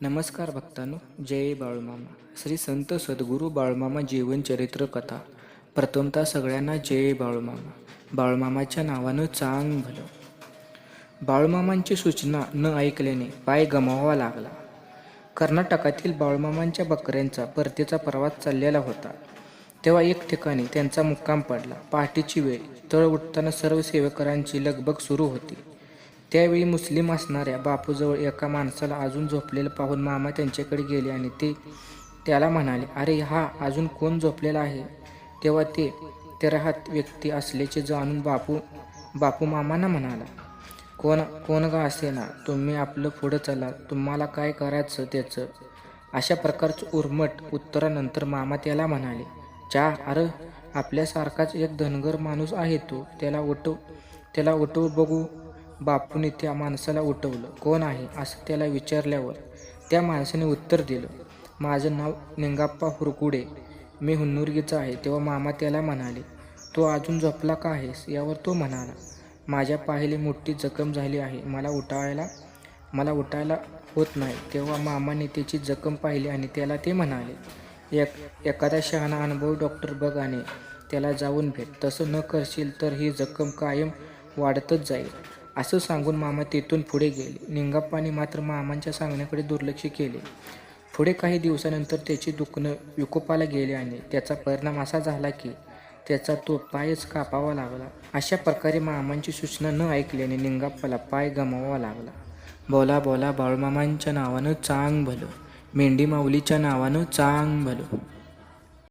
नमस्कार भक्तांनो जय बाळूमामा. श्री संत सद्गुरू बाळूमामा जीवनचरित्र कथा. प्रथमतः सगळ्यांना जय बाळूमामा. बाळूमामाच्या नावानं चांग भलं. बाळूमामांची सूचना न ऐकल्याने पाय गमावावा लागला. कर्नाटकातील बाळूमामांच्या बकऱ्यांचा परतीचा प्रवास चाललेला होता. तेव्हा एक ठिकाणी त्यांचा मुक्काम पडला. पहाटेची वेळ. तळ उठताना सर्व सेवेकरांची लगबग सुरू होती. त्यावेळी मुस्लिम असणाऱ्या बापूजवळ एका माणसाला अजून झोपलेलं पाहून मामा त्यांच्याकडे गेले आणि ते त्याला म्हणाले अरे हा अजून कोण झोपलेला आहे? तेव्हा ते तेरहात व्यक्ती असल्याचे जाणून बापू बापू मामांना म्हणाला कोण कोण का असे ना? तुम्ही आपलं पुढं चला. तुम्हाला काय करायचं त्याचं? अशा प्रकारचं उर्मट उत्तरानंतर मामा त्याला म्हणाले चा अरे आपल्यासारखाच एक धनगर माणूस आहे तो. त्याला उठव त्याला उठव बघू. बापूने त्या माणसाला उठवलं. कोण आहे? असं त्याला विचारल्यावर त्या माणसाने उत्तर दिलं. माझं नाव निंगाप्पा हुरकुडे. मी हुन्नुरगीचा आहे. तेव्हा मामा त्याला म्हणाले तो अजून झोपला का आहेस? यावर तो म्हणाला माझ्या पाहिली मोठी जखम झाली आहे. मला उठायला मला उठायला होत नाही. तेव्हा मामाने त्याची जखम पाहिली आणि त्याला ते म्हणाले एक एखादा शहाणा अनुभव डॉक्टर बघाने त्याला जाऊन भेट. तसं न करशील तर ही जखम कायम वाढतच जाईल. असं सांगून मामा तेथून पुढे गेले. निंगाप्पाने मात्र मामांच्या सांगण्याकडे दुर्लक्ष केले. पुढे काही दिवसानंतर त्याचे दुखणं विकोपाला गेले आणि त्याचा परिणाम असा झाला की त्याचा तो पायच कापावा लागला. अशा प्रकारे मामांची सूचना न ऐकल्याने निंगाप्पाला पाय गमावा लागला. बोला बोला बाळूमामांच्या नावानं चांग भलं. मेंढी माऊलीच्या नावानं चांग भलं.